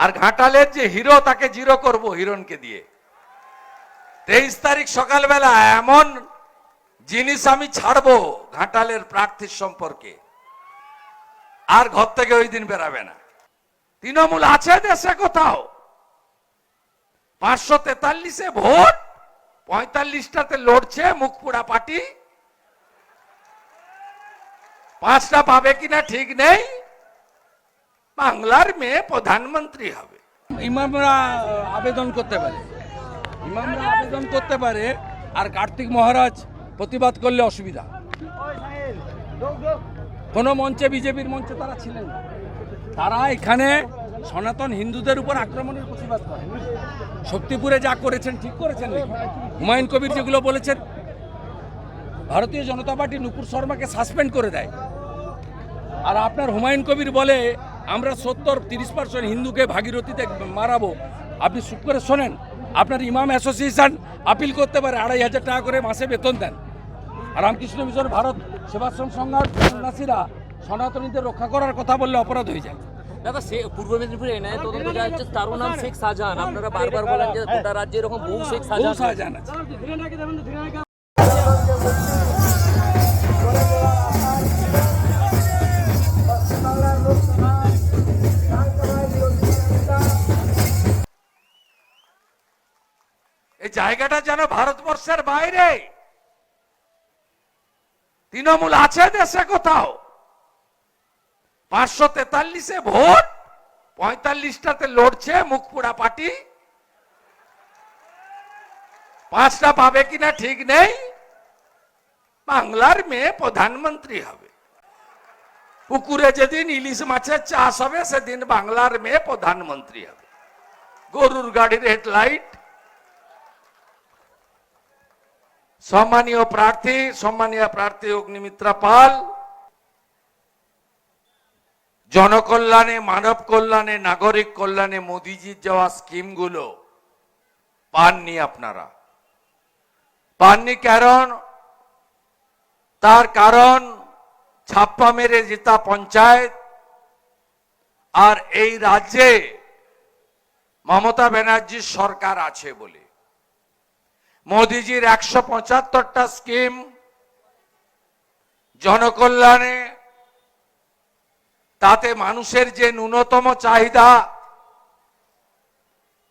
আর ঘাটালের যে হিরো, তাকে জিরো করব হিরণকে দিয়ে। তেইশ তারিখ সকালবেলা এমন জিনিস আমি ছাড়বো ঘাটালের প্রার্থীর সম্পর্কে। আর ঘর থেকে ওই দিন বেরাবে না। তৃণমূল আছে দেশে কোথাও? পাঁচশো তেতাল্লিশে ভোট, পঁয়তাল্লিশটাতে লড়ছে মুখপুরা পার্টি। পাঁচটা পাবে কিনা ঠিক নেই। বাংলার মেয়ে প্রধানমন্ত্রী হবে। ইমামরা আবেদন করতে পারে। ইমামরা আবেদন করতে পারে আর কার্তিক মহারাজ প্রতিবাদ করলে অসুবিধা। কোনো মঞ্চে, বিজেপির মঞ্চে তারা ছিলেন তারা এখানে সনাতন হিন্দুদের উপর আক্রমণের প্রতিবাদ করে। শক্তিপুরে যা করেছেন, ঠিক করেছেন হুমায়ুন কবির যেগুলো বলেছেন, ভারতীয় জনতা পার্টি নুপুর শর্মাকে সাসপেন্ড করে দেয়। আর আপনার হুমায়ুন কবির বলে আমরা সত্তর তিরিশ পার্সেন্ট হিন্দুকে ভাগীরথীতে মারাবো। আপনি চুপ করে শোনেন আপনার ইমাম অ্যাসোসিয়েশন আপিল করতে পারে আড়াই হাজার টাকা করে মাসে বেতন দেন। রামকৃষ্ণ মিশন ভারত সেবাশ্রম সংঘাত সন্ন্যাসীরা সনাতনীদের রক্ষা করার কথা বললে অপরাধ হয়ে যায়। দাদা সে পূর্ব মেদিনীপুরে এনআইএ তদন্ত যা হচ্ছে তারও নাম শেখ শাহজাহান। আপনারা বারবার বলেন যে গোটা রাজ্যে এরকম বহু শেখ শাহজাহান শাহজাহান আছে। জায়গাটা যেন ভারতবর্ষের বাইরে। তৃণমূল আছে দেশে কোথাও? পাঁচশো তেতাল্লিশে ভোট, পঁয়তাল্লিশটাতে লড়ছে মুখপুরা পার্টি। পাঁচটা পাবে কিনা ঠিক নেই। বাংলার মেয়ে প্রধানমন্ত্রী হবে। পুকুরে যেদিন ইলিশ মাছের চাষ হবে, সেদিন বাংলার মেয়ে প্রধানমন্ত্রী হবে। গরুর গাড়ির হেডলাইট সম্মানীয় প্রার্থী সম্মানীয় প্রার্থী অগ্নিমিত্রা পাল, জনকল্যাণে, মানব কল্যাণে, নাগরিক কল্যাণে মোদিজির যাওয়া স্কিমগুলো পাননি আপনারা। পাননি কারণ, তার কারণ ছাপ্পা মেরে জেতা পঞ্চায়েত, আর এই রাজ্যে মমতা ব্যানার্জির সরকার আছে বলে। মোদিজির একশো পঁচাত্তরটা স্কিম, জনকল্যাণে, তাতে মানুষের যে ন্যূনতম চাহিদা,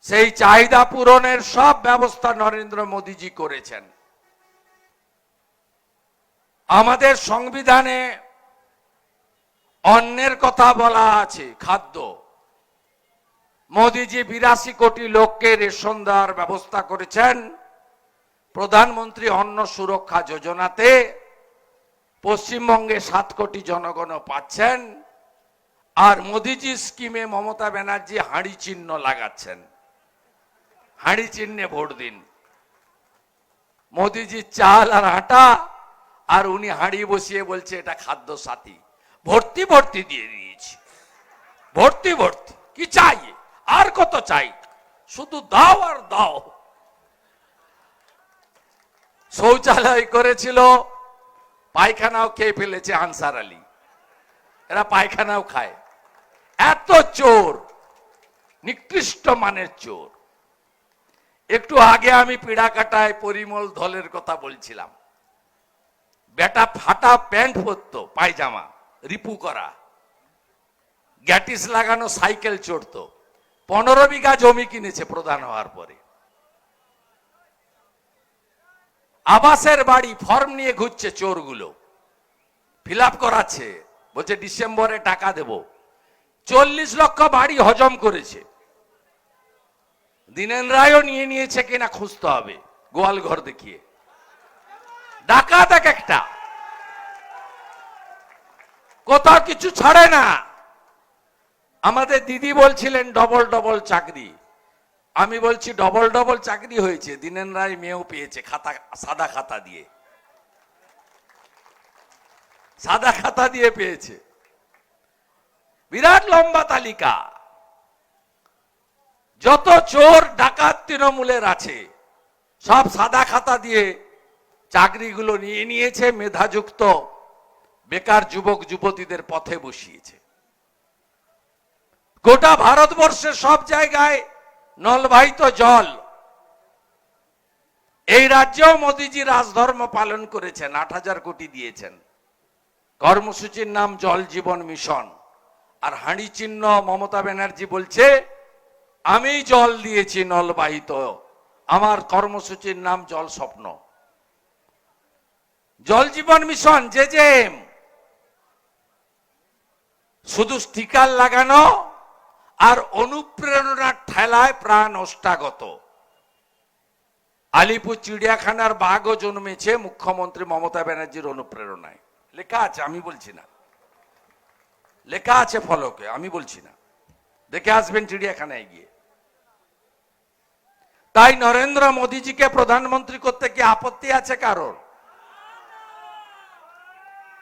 সেই চাহিদা পূরণের সব ব্যবস্থা নরেন্দ্র মোদীজি করেছেন। আমাদের সংবিধানে অন্যের কথা বলা আছে, খাদ্য। মোদিজি বিরাশি কোটি লোককে রেশন দেওয়ার ব্যবস্থা করেছেন। প্রধানমন্ত্রী অন্ন সুরক্ষা যোজনাতে পশ্চিমবঙ্গে সাত কোটি জনগণ পাচ্ছেন, আর মোদিজি স্কিমে মমতা ব্যানার্জি হাঁড়ি চিহ্ন লাগাচ্ছেন। হাঁড়ি চিহ্নে ভোট দিন। মোদিজি চাল আর আটা, আর উনি হাঁড়ি বসিয়ে বলছে এটা খাদ্য সাথী ভর্তি ভর্তি দিয়ে দিয়েছি। ভর্তি ভর্তি। কি চাই? আর কত চাই? শুধু দাও আর দাও। শৌচালয় করেছিল, পায়খানাও খেয়ে ফেলেছে আনসার আলী। এরা পায়খানাও খায়। এত চোর, নিকৃষ্ট মানের চোর। একটু আগে আমি পিড়া কাটায় পরিমল ধলের কথা বলছিলাম। বেটা ফাটা প্যান্ট পরতো, পায়জামা, রিপু করা। গ্যাটিস লাগানো সাইকেল চড়তো। পনেরো বিঘা জমি কিনেছে প্রধান হওয়ার পরে। আবাসের বাড়ি ফর্ম নিয়ে ঘুরছে চোরগুলো। ফিল আপ করাচ্ছে। বলছে, ডিসেম্বরে টাকা দেব। চল্লিশ লক্ষ বাড়ি হজম করেছে। দিনেন রায়ও নিয়ে নিয়েছে কিনা খুঁজতে হবে। গোয়াল ঘর দেখিয়ে। ডাকাত এক একটা। কোথাও কিছু ছাড়ে না। আমাদের দিদি বলছিলেন, ডবল ডবল চাকরি। আমি বলছি ডবল ডবল চাকরি হয়েছে দিনেন রায় মেয়েও পেয়েছে খাতা, সাদা খাতা দিয়ে। সাদা খাতা দিয়ে পেয়েছে। বিরাট লম্বা তালিকা। যত চোর, ডাকাত তৃণমূলের আছে, সব সাদা খাতা দিয়ে চাকরিগুলো নিয়ে নিয়েছে, মেধাযুক্ত, বেকার যুবক, যুবতীদের পথে বসিয়েছে। গোটা ভারতবর্ষের সব জায়গায় নলবাহিত জল। এই রাজ্যেও মোদিজি রাজধর্ম পালন করেছেন, আট হাজার কোটি দিয়েছেন। কর্মসূচির নাম জল জীবন মিশন। আর হাঁড়ি চিহ্ন মমতা ব্যানার্জি বলছে, আমি জল দিয়েছি নলবাহিত, আমার কর্মসূচির নাম জল স্বপ্ন। জল জীবন মিশন যে যে শুধু স্টিকার লাগানো আর অনুপ্রেরণার ঠেলায় প্রাণ অষ্টাগত। আলিপুর চিড়িয়াখানার বাঘও জন্মেছে মুখ্যমন্ত্রী মমতা ব্যানার্জির অনুপ্রেরণায়। লেখা আছে, আমি বলছি না। লেখা আছে ফলকে, আমি বলছি না। দেখে আসবেন চিড়িয়াখানায় গিয়ে। তাই নরেন্দ্র মোদীজিকে প্রধানমন্ত্রী করতে কি আপত্তি আছে কারোর?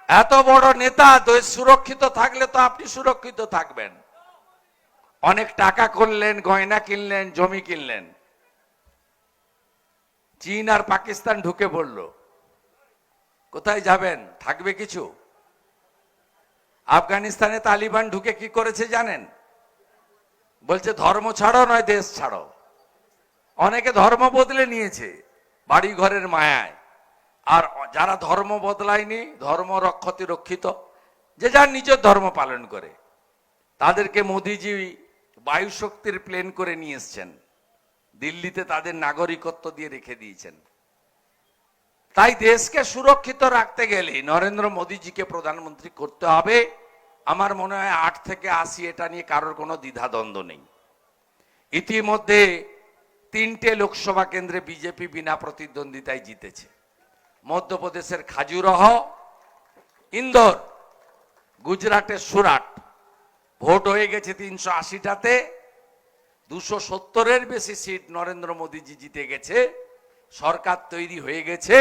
এত বড় নেতা দেশ সুরক্ষিত থাকলে তো আপনি সুরক্ষিত থাকবেন। অনেক টাকা করলেন, গয়না কিনলেন, জমি কিনলেন। চীন আর পাকিস্তান ঢুকে পড়ল। কোথায় যাবেন? থাকবে কিছু? আফগানিস্তানে তালিবান ঢুকে কি করেছে জানেন? বলছে, ধর্ম ছাড়ো নয়, দেশ ছাড়ো অনেকে ধর্ম বদলে নিয়েছে বাড়ি ঘরের মায়ায়। আর যারা ধর্ম বদলায়নি, ধর্ম রক্ষতি রক্ষিত, যে যার নিজের ধর্ম পালন করে। তাদেরকে মোদিজি বায়ু শক্তির প্লেন করে নিয়ে এসছেন। দিল্লিতে তাদের নাগরিকত্ব দিয়ে রেখে দিয়েছেন। তাই দেশকে সুরক্ষিত রাখতে গেলে নরেন্দ্র মোদীজিকে প্রধানমন্ত্রী করতে হবে। আমার মনে হয় আট থেকে আশি এটা নিয়ে কারোর কোনো দ্বিধাদ্বন্দ্ব নেই। ইতিমধ্যে তিনটে লোকসভা কেন্দ্রে বিজেপি বিনা প্রতিদ্বন্দ্বিতায় জিতেছে। মধ্যপ্রদেশের খাজুরহ, ইন্দোর, গুজরাটের সুরাট। ভোট হয়ে গেছে তিনশো আশিটাতে। দুশো সত্তরের বেশি সিট নরেন্দ্র মোদীজি জিতে গেছে। সরকার তৈরি হয়ে গেছে।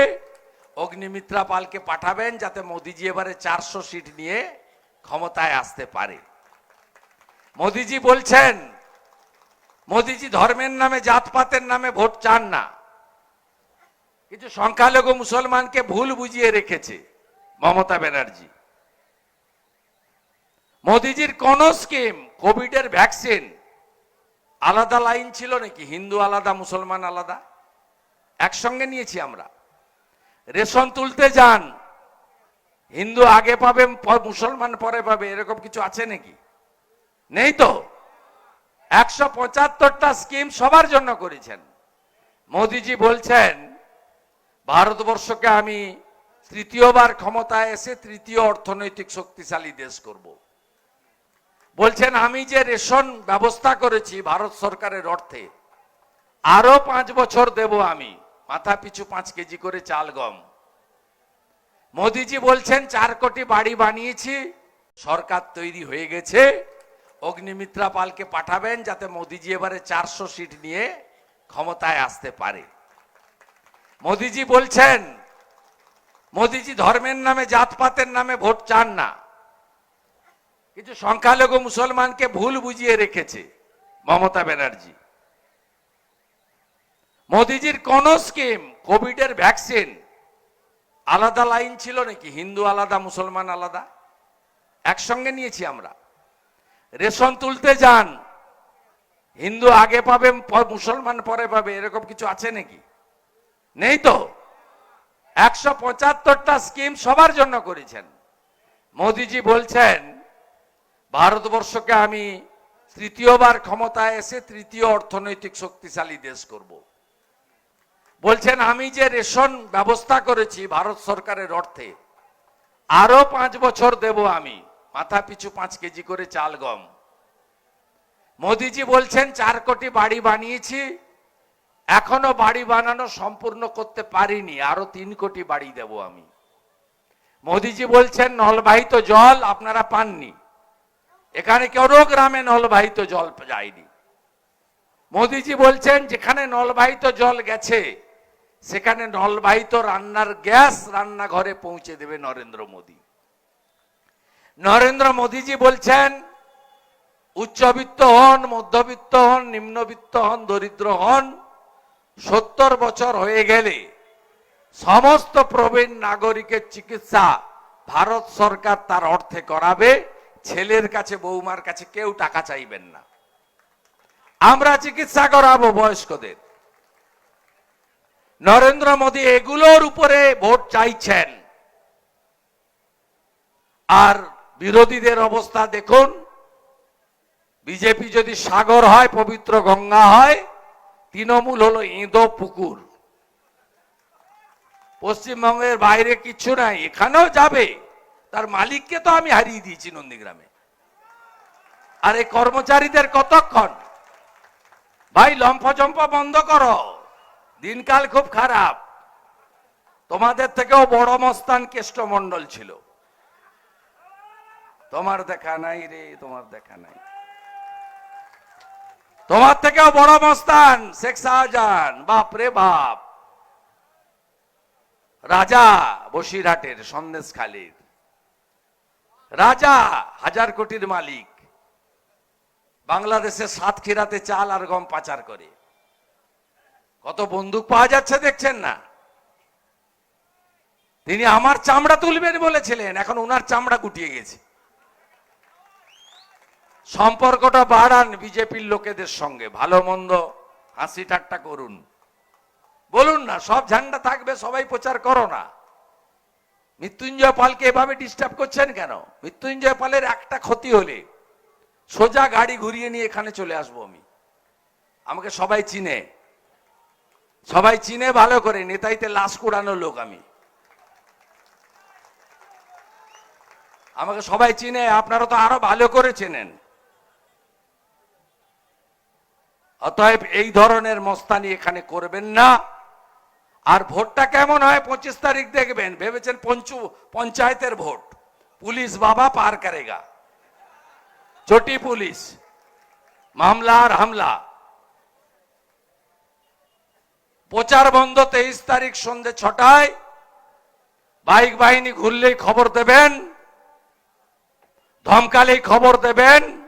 অগ্নিমিত্রা পালকে পাঠাবেন যাতে মোদিজি এবারে চারশো সিট নিয়ে ক্ষমতায় আসতে পারে। মোদিজি বলছেন, মোদিজি ধর্মের নামে, জাতপাতের নামে ভোট চান না। কিছু সংখ্যালঘু মুসলমানকে ভুল বুঝিয়ে রেখেছে মমতা ব্যানার্জি। মোদিজির কোন স্কিম কোভিডের ভ্যাকসিন আলাদা লাইন ছিল নাকি? হিন্দু আলাদা, মুসলমান আলাদা? একসঙ্গে নিয়েছি আমরা। রেশন তুলতে যান। হিন্দু আগে পাবে মুসলমান পরে পাবে, এরকম কিছু আছে নাকি? নেই তো। একশো পঁচাত্তরটা স্কিম সবার জন্য করেছেন। মোদিজি বলছেন, ভারতবর্ষকে আমি তৃতীয়বার ক্ষমতায় এসে তৃতীয় অর্থনৈতিক শক্তিশালী দেশ করব। বলছেন, আমি যে রেশন ব্যবস্থা করেছি ভারত সরকারের অর্থে, আরও পাঁচ বছর দেব আমি। মাথা পিছু পাঁচ কেজি করে চাল গম। মোদিজি বলছেন, চার কোটি বাড়ি বানিয়েছি, সরকার তৈরি হয়ে গেছে। অগ্নিমিত্রা পালকে পাঠাবেন যাতে মোদিজি এবারে চারশো সিট নিয়ে ক্ষমতায় আসতে পারে। মোদিজি বলছেন, মোদিজি ধর্মের নামে, জাতপাতের নামে ভোট চান না। কিছু সংখ্যালঘু মুসলমানকে ভুল বুঝিয়ে রেখেছে মমতা ব্যানার্জি। মোদিজির কোন স্কিম কোভিডের ভ্যাকসিন আলাদা লাইন ছিল নাকি? হিন্দু আলাদা, মুসলমান আলাদা? একসঙ্গে নিয়েছি আমরা। রেশন তুলতে যান। হিন্দু আগে পাবে মুসলমান পরে পাবে, এরকম কিছু আছে নাকি? নেই তো। একশো পঁচাত্তরটা স্কিম সবার জন্য করেছেন। মোদিজি বলছেন ভারতবর্ষকে আমি তৃতীয়বার ক্ষমতায় এসে তৃতীয় অর্থনৈতিক শক্তিশালী দেশ করব। বলছেন, আমি যে রেশন ব্যবস্থা করেছি ভারত সরকারের অর্থে আরও পাঁচ বছর দেব আমি। মাথা পিছু পাঁচ কেজি করে চাল গম। মোদিজি বলছেন, চার কোটি বাড়ি বানিয়েছি, এখনও বাড়ি বানানো সম্পূর্ণ করতে পারিনি আরও তিন কোটি বাড়ি দেব আমি। মোদিজি বলছেন, নলবাহিত জল আপনারা পাননি। এখানে কেউ গ্রামে নলবাহিত জল যায়নি। মোদিজি বলছেন, যেখানে নলবাহিত জল গেছে, সেখানে নলবাহিত রান্নার গ্যাস রান্নাঘরে পৌঁছে দেবে নরেন্দ্র মোদী। নরেন্দ্র মোদীজি বলছেন, উচ্চবিত্ত হন, মধ্যবিত্ত হন, নিম্নবিত্ত হন, দরিদ্র হন, সত্তর বছর হয়ে গেলে সমস্ত প্রবীণ নাগরিকের চিকিৎসা ভারত সরকার তার অর্থে করাবে। ছেলের কাছে, বৌমার কাছে কেউ টাকা চাইবেন না। আমরা চিকিৎসা করাবো বয়স্কদের। নরেন্দ্র মোদী এগুলোর উপরে ভোট চাইছেন। আর বিরোধীদের অবস্থা দেখুন, বিজেপি যদি সাগর হয়, পবিত্র গঙ্গা হয়, তৃণমূল হলো ইঁদো পুকুর। পশ্চিমবঙ্গের বাইরে কিছু নাই, এখানেও যাবে। তার মালিককে তো আমি হারিয়ে দিয়েছি নন্দীগ্রামে। আর এই কর্মচারীদের কতক্ষণ? ভাই লম্ফজম্প বন্ধ করো। দিনকাল খুব খারাপ। তোমাদের থেকেও বড় মস্তান কেষ্টমণ্ডল ছিল। তোমার দেখা নাই রে, তোমার দেখা নাই। তোমার থেকেও বড় মস্তান শেখ শাহজাহান, বাপ রে বাপ। রাজা বসিরহাটের সন্দেশ খালির রাজা, হাজার কোটির মালিক। বাংলাদেশের সাতক্ষীরাতে চাল আর গম পাচার করে। কত বন্দুক পাওয়া যাচ্ছে দেখছেন না? তিনি আমার চামড়া তুলবেন বলেছিলেন, এখন ওনার চামড়া গুটিয়ে গেছে। সম্পর্কটা বাড়ান বিজেপির লোকেদের সঙ্গে, ভালো মন্দ হাসি ঠাট্টা করুন। বলুন না, সব ঝান্ডা থাকবে, সবাই প্রচার করো না। মৃত্যুঞ্জয় পালকে এভাবে ডিস্টার্ব করছেন কেন? মৃত্যুঞ্জয় পালের একটা ক্ষতি হলে সোজা গাড়ি ঘুরিয়ে নিয়ে এখানে চলে আসব আমি। আমাকে সবাই চিনে। সবাই চিনে ভালো করে, নেতাইতে লাশ কুড়ানো লোক আমি। আমাকে সবাই চিনে, আপনারা তো আরও ভালো করে চেনেন। অতএব এই ধরনের মস্তানি এখানে করবেন না। আর ভোটটা কেমন হয় পঁচিশ তারিখ দেখবেন, ভেবেছেন পঞ্চু, পঞ্চায়েতের ভোট। পুলিশ বাবা পার করেগা। ছোটি পুলিশ। মামলা আর হামলা। প্রচার বন্ধ তেইশ তারিখ সন্ধে ছটায়। বাইক বাহিনী ঘুরলেই খবর দেবেন। ধমকালেই খবর দেবেন।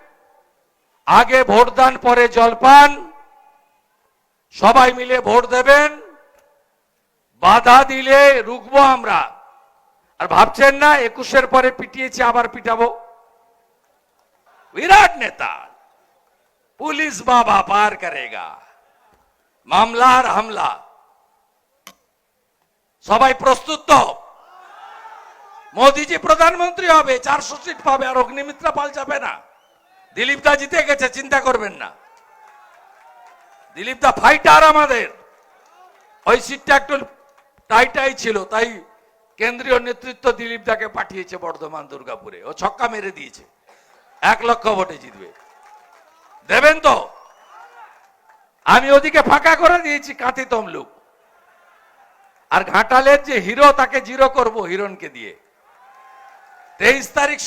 আগে ভোটদান, পরে জলপান। সবাই মিলে ভোট দেবেন। বাধা দিলে রুখবো আমরা। আর ভাবছেন না, একুশের পরে পিটিয়েছি, আবার পিটাবো? বিরাট নেতা। পুলিশ বাবা পার করেগা। মামলা আর হামলা। সবাই প্রস্তুত তো? মোদিজি প্রধানমন্ত্রী হবে, চারশো সিট পাবে, আর অগ্নিমিত্রা পাল যাবে না। দিলীপ দা জিতে গেছে, চিন্তা করবেন না। দিলীপ দা ফাইটার আমাদের। ওই সিটটা একটু টাইটাই ছিল, তাই কেন্দ্রীয় নেতৃত্ব দিলীপ দাকে পাঠিয়েছে বর্ধমান দুর্গাপুরে। ও ছক্কা মেরে দিয়েছে। এক লক্ষ ভোটে জিতবে। দেবেন তো? আমি ওদিকে ফাঁকা করে দিয়েছি, কাঁথি তমলুক আর ঘাটালের যে হিরো, তাকে জিরো করব হিরণকে দিয়ে। তেইশ তারিখ